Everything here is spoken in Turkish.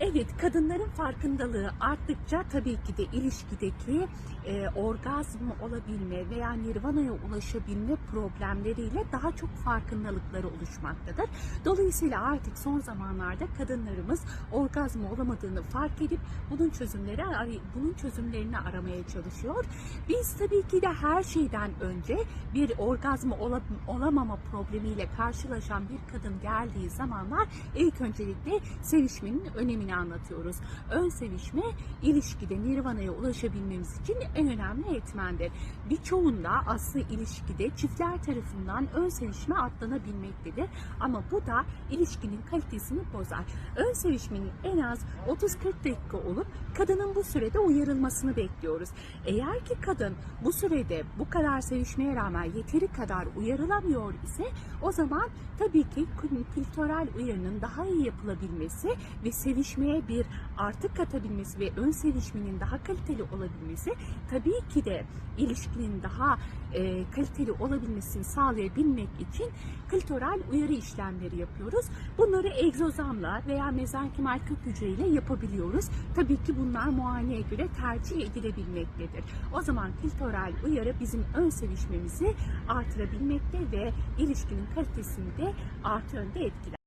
Evet, kadınların farkındalığı arttıkça tabii ki de ilişkideki e, orgazm olabilme veya nirvanaya ulaşabilme problemleriyle daha çok farkındalıkları oluşmaktadır. Dolayısıyla artık son zamanlarda kadınlarımız orgazm olamadığını fark edip bunun çözümleri bunun çözümlerini aramaya çalışıyor. Biz tabii ki de her şeyden önce bir orgazm ola- olamama problemiyle karşılaşan bir kadın geldiği zamanlar ilk öncelikle sevişmenin önemini anlatıyoruz. Ön sevişme ilişkide nirvanaya ulaşabilmemiz için en önemli etmendir. Birçoğunda aslında ilişkide çiftler tarafından ön sevişme atlanabilmektedir. Ama bu da ilişkinin kalitesini bozar. Ön sevişmenin en az 30-40 dakika olup kadının bu sürede uyarılmasını bekliyoruz. Eğer ki kadın bu sürede bu kadar sevişmeye rağmen yeteri kadar uyarılamıyor ise o zaman tabii ki klitoral uyarının daha iyi yapılabilmesi ve sevişmeye bir artı katabilmesi ve ön sevişmenin daha kaliteli olabilmesi tabii ki de ilişkinin daha e, kaliteli olabilmesini sağlayabilmek için klitoral uyarı işlemleri yapıyoruz. Bunları egzozamla veya mezenkimal kök hücreyle yapabiliyoruz. Tabii ki bunlar muayeneye göre tercih edilebilmektedir. O zaman klitoral uyarı bizim ön sevişmemizi artırabilmekte ve ilişkinin kalitesini de artı yönde etkiler.